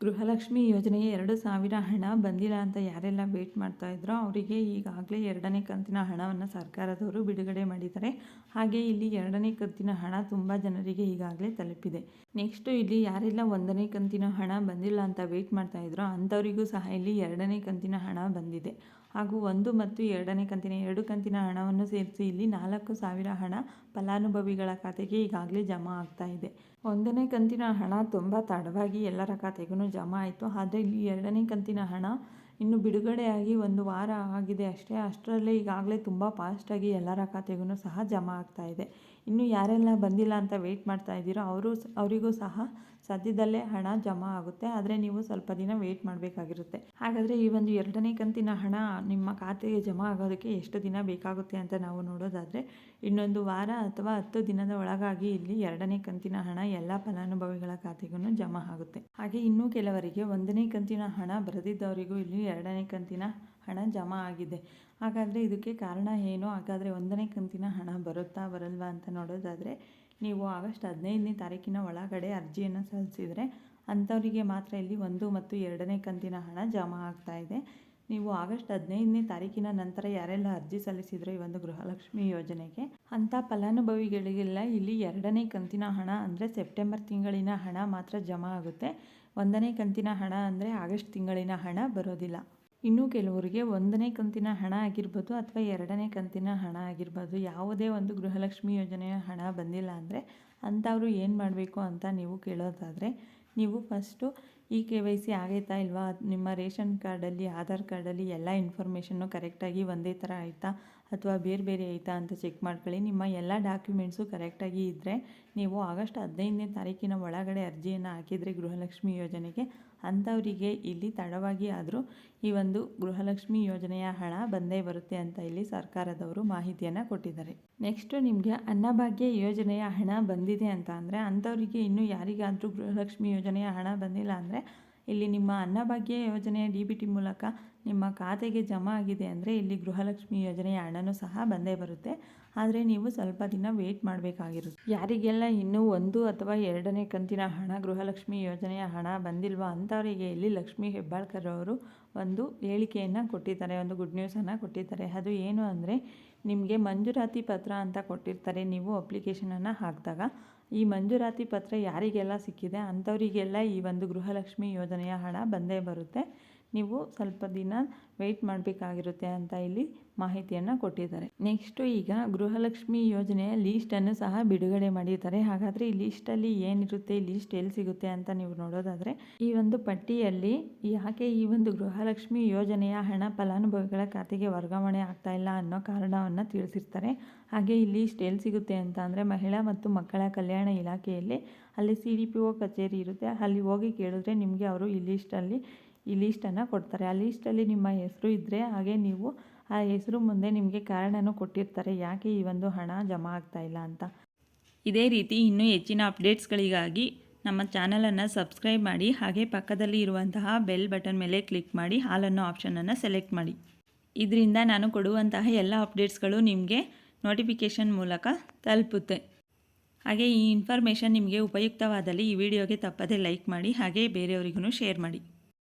ಗೃಹಲಕ್ಷ್ಮಿ ಯೋಜನೆಗೆ ಎರಡು ಸಾವಿರ ಹಣ ಬಂದಿಲ್ಲ ಅಂತ ಯಾರೆಲ್ಲ ವೇಟ್ ಮಾಡ್ತಾ ಇದ್ರೋ ಅವರಿಗೆ ಈಗಾಗಲೇ ಎರಡನೇ ಕಂತಿನ ಹಣವನ್ನು ಸರ್ಕಾರದವರು ಬಿಡುಗಡೆ ಮಾಡಿದ್ದಾರೆ. ಹಾಗೆ ಇಲ್ಲಿ ಎರಡನೇ ಕಂತಿನ ಹಣ ತುಂಬ ಜನರಿಗೆ ಈಗಾಗಲೇ ತಲುಪಿದೆ. ನೆಕ್ಸ್ಟು ಇಲ್ಲಿ ಯಾರೆಲ್ಲ ಒಂದನೇ ಕಂತಿನ ಹಣ ಬಂದಿಲ್ಲ ಅಂತ ವೇಟ್ ಮಾಡ್ತಾ ಇದ್ರೋ ಅಂಥವರಿಗೂ ಸಹ ಇಲ್ಲಿ ಎರಡನೇ ಕಂತಿನ ಹಣ ಬಂದಿದೆ. ಹಾಗೂ ಒಂದು ಮತ್ತು ಎರಡನೇ ಕಂತಿನ ಎರಡು ಕಂತಿನ ಹಣವನ್ನು ಸೇರಿಸಿ ಇಲ್ಲಿ ನಾಲ್ಕು ಸಾವಿರ ಹಣ ಫಲಾನುಭವಿಗಳ ಖಾತೆಗೆ ಈಗಾಗಲೇ ಜಮಾ ಆಗ್ತಾ ಇದೆ. ಒಂದನೇ ಕಂತಿನ ಹಣ ತುಂಬ ತಡವಾಗಿ ಎಲ್ಲರ ಖಾತೆಗೂ ಜಮಾ ಆಯಿತು. ಆದರೆ ಇಲ್ಲಿ ಎರಡನೇ ಕಂತಿನ ಹಣ ಇನ್ನು ಬಿಡುಗಡೆಯಾಗಿ ಒಂದು ವಾರ ಆಗಿದೆ ಅಷ್ಟೇ. ಅಷ್ಟರಲ್ಲೇ ಈಗಾಗಲೇ ತುಂಬ ಫಾಸ್ಟಾಗಿ ಎಲ್ಲರ ಖಾತೆಗೂ ಸಹ ಜಮಾ ಆಗ್ತಾ ಇದೆ. ಇನ್ನು ಯಾರೆಲ್ಲ ಬಂದಿಲ್ಲ ಅಂತ ವೆಯ್ಟ್ ಮಾಡ್ತಾ ಇದ್ದೀರೋ ಅವರು ಅವರಿಗೂ ಸಹ ಸದ್ಯದಲ್ಲೇ ಹಣ ಜಮಾ ಆಗುತ್ತೆ. ಆದರೆ ನೀವು ಸ್ವಲ್ಪ ದಿನ ವೆಯ್ಟ್ ಮಾಡಬೇಕಾಗಿರುತ್ತೆ. ಹಾಗಾದರೆ ಈ ಒಂದು ಎರಡನೇ ಕಂತಿನ ಹಣ ನಿಮ್ಮ ಖಾತೆಗೆ ಜಮಾ ಆಗೋದಕ್ಕೆ ಎಷ್ಟು ದಿನ ಬೇಕಾಗುತ್ತೆ ಅಂತ ನಾವು ನೋಡೋದಾದರೆ, ಇನ್ನೊಂದು ವಾರ ಅಥವಾ ಹತ್ತು ದಿನದ ಒಳಗಾಗಿ ಇಲ್ಲಿ ಎರಡನೇ ಕಂತಿನ ಹಣ ಎಲ್ಲ ಫಲಾನುಭವಿಗಳ ಖಾತೆಗೂ ಜಮಾ ಆಗುತ್ತೆ. ಹಾಗೆ ಇನ್ನೂ ಕೆಲವರಿಗೆ ಒಂದನೇ ಕಂತಿನ ಹಣ ಬರೆದಿದ್ದವರಿಗೂ ಇಲ್ಲಿ ಎರಡನೇ ಕಂತಿನ ಹಣ ಜಮಾ ಆಗಿದೆ. ಹಾಗಾದರೆ ಇದಕ್ಕೆ ಕಾರಣ ಏನು? ಹಾಗಾದರೆ ಒಂದನೇ ಕಂತಿನ ಹಣ ಬರುತ್ತಾ ಬರಲ್ವಾ ಅಂತ ನೋಡೋದಾದರೆ, ನೀವು ಆಗಸ್ಟ್ ಹದಿನೈದನೇ ತಾರೀಕಿನ ಒಳಗಡೆ ಅರ್ಜಿಯನ್ನು ಸಲ್ಲಿಸಿದರೆ ಅಂಥವರಿಗೆ ಮಾತ್ರ ಇಲ್ಲಿ ಒಂದು ಮತ್ತು ಎರಡನೇ ಕಂತಿನ ಹಣ ಜಮಾ ಆಗ್ತಾ ಇದೆ. ನೀವು ಆಗಸ್ಟ್ ಹದಿನೈದನೇ ತಾರೀಕಿನ ನಂತರ ಯಾರೆಲ್ಲ ಅರ್ಜಿ ಸಲ್ಲಿಸಿದ್ರೋ ಈ ಒಂದು ಗೃಹಲಕ್ಷ್ಮಿ ಯೋಜನೆಗೆ, ಅಂಥ ಫಲಾನುಭವಿಗಳಿಗೆಲ್ಲ ಇಲ್ಲಿ ಎರಡನೇ ಕಂತಿನ ಹಣ ಅಂದರೆ ಸೆಪ್ಟೆಂಬರ್ ತಿಂಗಳಿನ ಹಣ ಮಾತ್ರ ಜಮಾ ಆಗುತ್ತೆ. ಒಂದನೇ ಕಂತಿನ ಹಣ ಅಂದರೆ ಆಗಸ್ಟ್ ತಿಂಗಳಿನ ಹಣ ಬರೋದಿಲ್ಲ. ಇನ್ನು ಕೆಲವರಿಗೆ ಒಂದನೇ ಕಂತಿನ ಹಣ ಆಗಿರ್ಬೋದು ಅಥವಾ ಎರಡನೇ ಕಂತಿನ ಹಣ ಆಗಿರ್ಬೋದು, ಯಾವುದೇ ಒಂದು ಗೃಹಲಕ್ಷ್ಮಿ ಯೋಜನೆಯ ಹಣ ಬಂದಿಲ್ಲ ಅಂದರೆ ಅಂಥವ್ರು ಏನು ಮಾಡಬೇಕು ಅಂತ ನೀವು ಕೇಳೋದಾದರೆ, ನೀವು first E K Y C ಆಗೈತಾ ಇಲ್ವಾ? ನಿಮ್ಮ ರೇಷನ್ ಕಾರ್ಡಲ್ಲಿ, ಆಧಾರ್ ಕಾರ್ಡಲ್ಲಿ ಎಲ್ಲ ಇನ್ಫಾರ್ಮೇಷನ್ನು ಕರೆಕ್ಟಾಗಿ ಒಂದೇ ಥರ ಆಯಿತಾ? ಅಥವಾ ಬೇರೆ ಬೇರೆ ಆಯಿತಾ ಅಂತ ಚೆಕ್ ಮಾಡ್ಕೊಳ್ಳಿ. ನಿಮ್ಮ ಎಲ್ಲ ಡಾಕ್ಯುಮೆಂಟ್ಸು ಕರೆಕ್ಟಾಗಿ ಇದ್ದರೆ ನೀವು ಆಗಸ್ಟ್ ಹದಿನೈದನೇ ತಾರೀಕಿನ ಒಳಗಡೆ ಅರ್ಜಿಯನ್ನು ಹಾಕಿದರೆ ಗೃಹಲಕ್ಷ್ಮಿ ಯೋಜನೆಗೆ. ಅಂಥವರಿಗೆ ಇಲ್ಲಿ ತಡವಾಗಿ ಆದರೂ ಈ ಒಂದು ಗೃಹಲಕ್ಷ್ಮಿ ಯೋಜನೆಯ ಹಣ ಬಂದೇ ಬರುತ್ತೆ ಅಂತ ಇಲ್ಲಿ ಸರ್ಕಾರದವರು ಮಾಹಿತಿಯನ್ನು ಕೊಟ್ಟಿದ್ದಾರೆ. ನೆಕ್ಸ್ಟು ನಿಮಗೆ ಅನ್ನಭಾಗ್ಯ ಯೋಜನೆಯ ಹಣ ಬಂದಿದೆ ಅಂತ ಅಂದರೆ ಅಂಥವರಿಗೆ ಇನ್ನೂ ಯಾರಿಗಾದರೂ ಗೃಹಲಕ್ಷ್ಮಿ ಯೋಜನೆಯ ಹಣ ಬಂದಿಲ್ಲ ಅಂದರೆ ಇಲ್ಲಿ ನಿಮ್ಮ ಅನ್ನಭಾಗ್ಯ ಯೋಜನೆಯ ಡಿ ಬಿ ಟಿ ಮೂಲಕ ನಿಮ್ಮ ಖಾತೆಗೆ ಜಮಾ ಆಗಿದೆ ಅಂದರೆ ಇಲ್ಲಿ ಗೃಹಲಕ್ಷ್ಮಿ ಯೋಜನೆಯ ಹಣನೂ ಸಹ ಬಂದೇ ಬರುತ್ತೆ. ಆದರೆ ನೀವು ಸ್ವಲ್ಪ ದಿನ ವೆಯ್ಟ್ ಮಾಡಬೇಕಾಗಿರುತ್ತೆ. ಯಾರಿಗೆಲ್ಲ ಇನ್ನೂ ಒಂದು ಅಥವಾ ಎರಡನೇ ಕಂತಿನ ಹಣ, ಗೃಹಲಕ್ಷ್ಮಿ ಯೋಜನೆಯ ಹಣ ಬಂದಿಲ್ವ ಅಂಥವರಿಗೆ ಇಲ್ಲಿ ಲಕ್ಷ್ಮೀ ಹೆಬ್ಬಾಳ್ಕರ್ ಅವರು ಒಂದು ಹೇಳಿಕೆಯನ್ನು ಕೊಟ್ಟಿದ್ದಾರೆ, ಒಂದು ಗುಡ್ ನ್ಯೂಸನ್ನು ಕೊಟ್ಟಿದ್ದಾರೆ. ಅದು ಏನು ಅಂದರೆ, ನಿಮಗೆ ಮಂಜೂರಾತಿ ಪತ್ರ ಅಂತ ಕೊಟ್ಟಿರ್ತಾರೆ. ನೀವು ಅಪ್ಲಿಕೇಶನನ್ನು ಹಾಕಿದಾಗ ಈ ಮಂಜೂರಾತಿ ಪತ್ರ ಯಾರಿಗೆಲ್ಲ ಸಿಕ್ಕಿದೆ ಅಂಥವರಿಗೆಲ್ಲ ಈ ಒಂದು ಗೃಹಲಕ್ಷ್ಮಿ ಯೋಜನೆಯ ಹಣ ಬಂದೇ ಬರುತ್ತೆ. ನೀವು ಸ್ವಲ್ಪ ದಿನ ವೆಯ್ಟ್ ಮಾಡಬೇಕಾಗಿರುತ್ತೆ ಅಂತ ಇಲ್ಲಿ ಮಾಹಿತಿಯನ್ನು ಕೊಟ್ಟಿದ್ದಾರೆ. ನೆಕ್ಸ್ಟು ಈಗ ಗೃಹಲಕ್ಷ್ಮಿ ಯೋಜನೆಯ ಲೀಸ್ಟನ್ನು ಸಹ ಬಿಡುಗಡೆ ಮಾಡಿದ್ದಾರೆ. ಹಾಗಾದರೆ ಈ ಲೀಸ್ಟಲ್ಲಿ ಏನಿರುತ್ತೆ ಲೀಸ್ಟ್ ಎಲ್ಲಿ ಸಿಗುತ್ತೆ ಅಂತ ನೀವು ನೋಡೋದಾದರೆ, ಈ ಒಂದು ಪಟ್ಟಿಯಲ್ಲಿ ಯಾಕೆ ಈ ಒಂದು ಗೃಹಲಕ್ಷ್ಮಿ ಯೋಜನೆಯ ಹಣ ಫಲಾನುಭವಿಗಳ ಖಾತೆಗೆ ವರ್ಗಾವಣೆ ಆಗ್ತಾ ಇಲ್ಲ ಅನ್ನೋ ಕಾರಣವನ್ನು ತಿಳಿಸಿರ್ತಾರೆ. ಹಾಗೆ ಈ ಲೀಸ್ಟ್ ಎಲ್ಲಿ ಸಿಗುತ್ತೆ ಅಂತ ಅಂದರೆ ಮಹಿಳಾ ಮತ್ತು ಮಕ್ಕಳ ಕಲ್ಯಾಣ ಇಲಾಖೆಯಲ್ಲಿ. ಅಲ್ಲಿ ಸಿ ಡಿ ಪಿ ಒ ಕಚೇರಿ ಇರುತ್ತೆ. ಅಲ್ಲಿ ಹೋಗಿ ಕೇಳಿದ್ರೆ ನಿಮಗೆ ಅವರು ಈ ಲೀಸ್ಟಲ್ಲಿ ಈ ಲೀಸ್ಟನ್ನು ಕೊಡ್ತಾರೆ. ಆ ಲೀಸ್ಟಲ್ಲಿ ನಿಮ್ಮ ಹೆಸರು ಇದ್ದರೆ ಹಾಗೆ ನೀವು ಆ ಹೆಸರು ಮುಂದೆ ನಿಮಗೆ ಕಾರಣನೂ ಕೊಟ್ಟಿರ್ತಾರೆ. ಯಾಕೆ ಈ ಒಂದು ಹಣ ಜಮಾ ಆಗ್ತಾ ಇಲ್ಲ ಅಂತ? ಇದೇ ರೀತಿ ಇನ್ನೂ ಹೆಚ್ಚಿನ ಅಪ್ಡೇಟ್ಸ್ಗಳಿಗಾಗಿ ನಮ್ಮ ಚಾನಲನ್ನು ಸಬ್ಸ್ಕ್ರೈಬ್ ಮಾಡಿ, ಹಾಗೆ ಪಕ್ಕದಲ್ಲಿ ಇರುವಂತಹ ಬೆಲ್ ಬಟನ್ ಮೇಲೆ ಕ್ಲಿಕ್ ಮಾಡಿ, ಹಾಲನ್ನು ಆಪ್ಷನನ್ನು ಸೆಲೆಕ್ಟ್ ಮಾಡಿ. ಇದರಿಂದ ನಾನು ಕೊಡುವಂತಹ ಎಲ್ಲ ಅಪ್ಡೇಟ್ಸ್ಗಳು ನಿಮಗೆ ನೋಟಿಫಿಕೇಷನ್ ಮೂಲಕ ತಲುಪುತ್ತೆ. ಹಾಗೆ ಈ ಇನ್ಫಾರ್ಮೇಷನ್ ನಿಮಗೆ ಉಪಯುಕ್ತವಾದಲ್ಲಿ ಈ ವಿಡಿಯೋಗೆ ತಪ್ಪದೇ ಲೈಕ್ ಮಾಡಿ, ಹಾಗೆ ಬೇರೆಯವರಿಗೂ ಶೇರ್ ಮಾಡಿ.